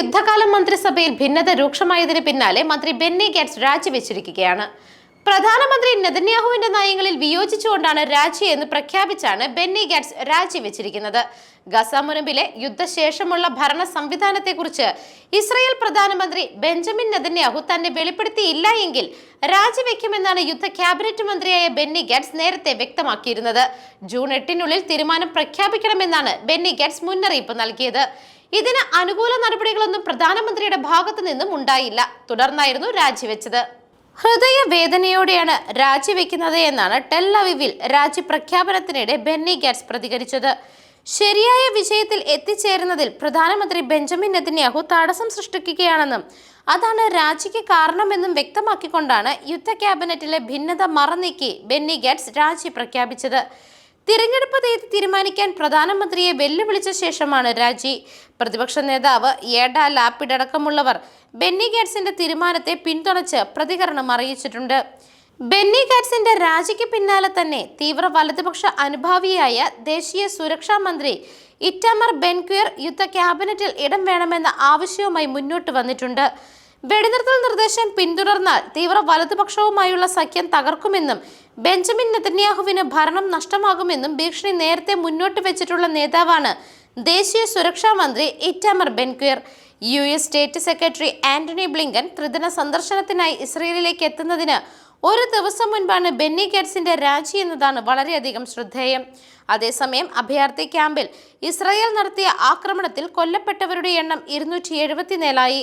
യുദ്ധകാല മന്ത്രിസഭയിൽ ഭിന്നത രൂക്ഷമായതിന് പിന്നാലെ മന്ത്രി ബെന്നി ഗാറ്റ്സ് രാജിവെച്ചിരിക്കുകയാണ്. പ്രധാനമന്ത്രി നെതന്യാഹുവിന്റെ നയങ്ങളിൽ വിയോജിച്ചുകൊണ്ടാണ് രാജി എന്ന് പ്രഖ്യാപിച്ചാണ് ബെന്നി ഗാറ്റ്സ് രാജിവെച്ചിരിക്കുന്നത്. ഗസ മുനമ്പിലെ യുദ്ധശേഷമുള്ള ഭരണ സംവിധാനത്തെക്കുറിച്ച് ഇസ്രയേൽ പ്രധാനമന്ത്രി ബെഞ്ചമിൻ നെതന്യാഹു തന്നെ വെളിപ്പെടുത്തിയില്ല എങ്കിൽ രാജിവെക്കുമെന്നാണ് യുദ്ധ ക്യാബിനറ്റ് മന്ത്രിയായ ബെന്നി ഗാറ്റ്സ് നേരത്തെ വ്യക്തമാക്കിയിരുന്നത്. ജൂൺ എട്ടിനുള്ളിൽ തീരുമാനം പ്രഖ്യാപിക്കണമെന്നാണ് ബെന്നി ഗാറ്റ്സ് മുന്നറിയിപ്പ് നൽകിയത്. ഇതിന് അനുകൂല നടപടികളൊന്നും പ്രധാനമന്ത്രിയുടെ ഭാഗത്തു നിന്നും ഉണ്ടായില്ല. തുടർന്നായിരുന്നു രാജിവെച്ചത്. ഹൃദയവേദനയോടെയാണ് രാജിവെക്കുന്നത് എന്നാണ് ടെല്ലവിവിൽ രാജി പ്രഖ്യാപനത്തിനിടെ ബെന്നി ഗാറ്റ്സ് പ്രതികരിച്ചത്. ശരിയായ വിജയത്തിൽ എത്തിച്ചേരുന്നതിൽ പ്രധാനമന്ത്രി ബെഞ്ചമിൻ നെതന്യാഹു തടസ്സം സൃഷ്ടിക്കുകയാണെന്നും അതാണ് രാജിക്ക് കാരണമെന്നും വ്യക്തമാക്കിക്കൊണ്ടാണ് യുദ്ധ ക്യാബിനറ്റിലെ ഭിന്നത മറന്നീക്കി ബെന്നി ഗാറ്റ്സ് രാജി പ്രഖ്യാപിച്ചത്. തിരഞ്ഞെടുപ്പ് തീയതി തീരുമാനിക്കാൻ പ്രധാനമന്ത്രിയെ വെല്ലുവിളിച്ച ശേഷമാണ് രാജി. പ്രതിപക്ഷ നേതാവ് ഏഡ ലാപ്പിഡ് അടക്കമുള്ളവർ ബെന്നി ഗാറ്റ്സിന്റെ തീരുമാനത്തെ പിന്തുണച്ച് പ്രതികരണം അറിയിച്ചിട്ടുണ്ട്. ബെന്നി ഗാറ്റ്സിന്റെ രാജിക്ക് പിന്നാലെ തന്നെ തീവ്ര വലതുപക്ഷ അനുഭാവിയായ ദേശീയ സുരക്ഷാ മന്ത്രി ഇറ്റമർ ബെൻക്വിയർ യുദ്ധ ക്യാബിനറ്റിൽ ഇടം വേണമെന്ന ആവശ്യവുമായി മുന്നോട്ട് വന്നിട്ടുണ്ട്. വെടിനിർത്തൽ നിർദ്ദേശം പിന്തുടർന്നാൽ തീവ്ര വലതുപക്ഷവുമായുള്ള സഖ്യം തകർക്കുമെന്നും ബെഞ്ചമിൻ നെതന്യാഹുവിന് ഭരണം നഷ്ടമാകുമെന്നും ഭീഷണി നേരത്തെ മുന്നോട്ട് വെച്ചിട്ടുള്ള നേതാവാണ് ദേശീയ സുരക്ഷാ മന്ത്രി Itamar Ben Gvir U S state secretary Antony Blinken ത്രിദിന സന്ദർശനത്തിനായി ഇസ്രയേലിലേക്ക് എത്തുന്നതിന് ഒരു ദിവസം മുൻപാണ് ബെന്നി ഗേറ്റ്സിന്റെ രാജി എന്നതാണ് വളരെയധികം ശ്രദ്ധേയം. അതേസമയം അഭയാർത്ഥി ക്യാമ്പിൽ ഇസ്രായേൽ നടത്തിയ ആക്രമണത്തിൽ കൊല്ലപ്പെട്ടവരുടെ എണ്ണം ഇരുന്നൂറ്റി എഴുപത്തിനാലായി